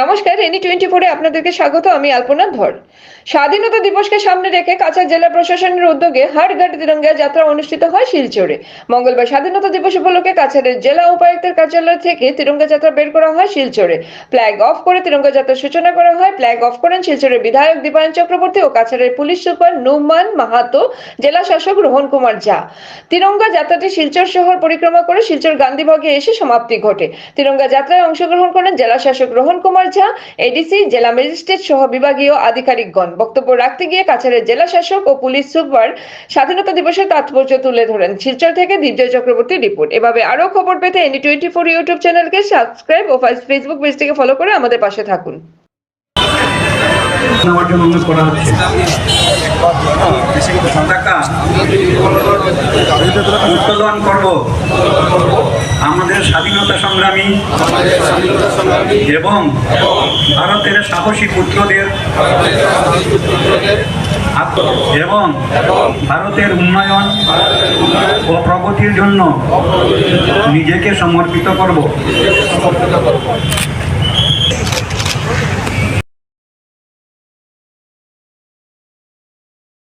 নমস্কার, any twenty ফোরে আপনাদেরকে স্বাগত, আমি আলপনা ধর। স্বাধীনতা দিবসকে সামনে রেখে কাছাড় জেলা প্রশাসনের উদ্যোগে হাট ঘাট তিরঙ্গা যাত্রা অনুষ্ঠিত হয় শিলচরে। মঙ্গলবার স্বাধীনতা দিবস উপলক্ষে কাছাড়ের জেলা উপায়ুক্তের কার্যালয় থেকে তিরঙ্গা যাত্রা বের করা হয় শিলচরে। ফ্ল্যাগ অফ করে তিরঙ্গা যাত্রার সূচনা করা হয়। ফ্ল্যাগ অফ করেন শিলচরের বিধায়ক দীপায়ন চক্রবর্তী ও কাছাড়ের পুলিশ সুপার নুমান মাহাতো, জেলা শাসক রোহন কুমার ঝা। তিরঙ্গা যাত্রাটি শিলচর শহর পরিক্রমা করে শিলচর গান্ধীবাগে এসে সমাপ্তি ঘটে। তিরঙ্গা যাত্রায় অংশগ্রহণ করেন জেলা শাসক রোহন কুমার ঝা এডিসি জেলা ম্যাজিস্ট্রেট সহ বিভাগীয় আধিকারিকগণ। বক্তব্য রাখতে গিয়ে কাছাড়ের জেলা শাসক ও পুলিশ সুপার স্বাধীনতা দিবসের তাৎপর্য তুলে ধরেন। শিলচর থেকে দিব্য চক্রবর্তী রিপোর্ট। এভাবে আরও খবর পেতে এনি টোয়েন্টি ফোর ইউটিউব চ্যানেলকে সাবস্ক্রাইব ও ফেসবুক পেজটিকে ফলো করে আমাদের পাশে থাকুন। নেওয়ার জন্য অনুরোধ করা হচ্ছে। উত্তোলন করব। আমাদের স্বাধীনতা সংগ্রামী এবং ভারতের সাহসী পুত্রদের এবং ভারতের উন্নয়ন ও প্রগতির জন্য নিজেকে সমর্পিত করব।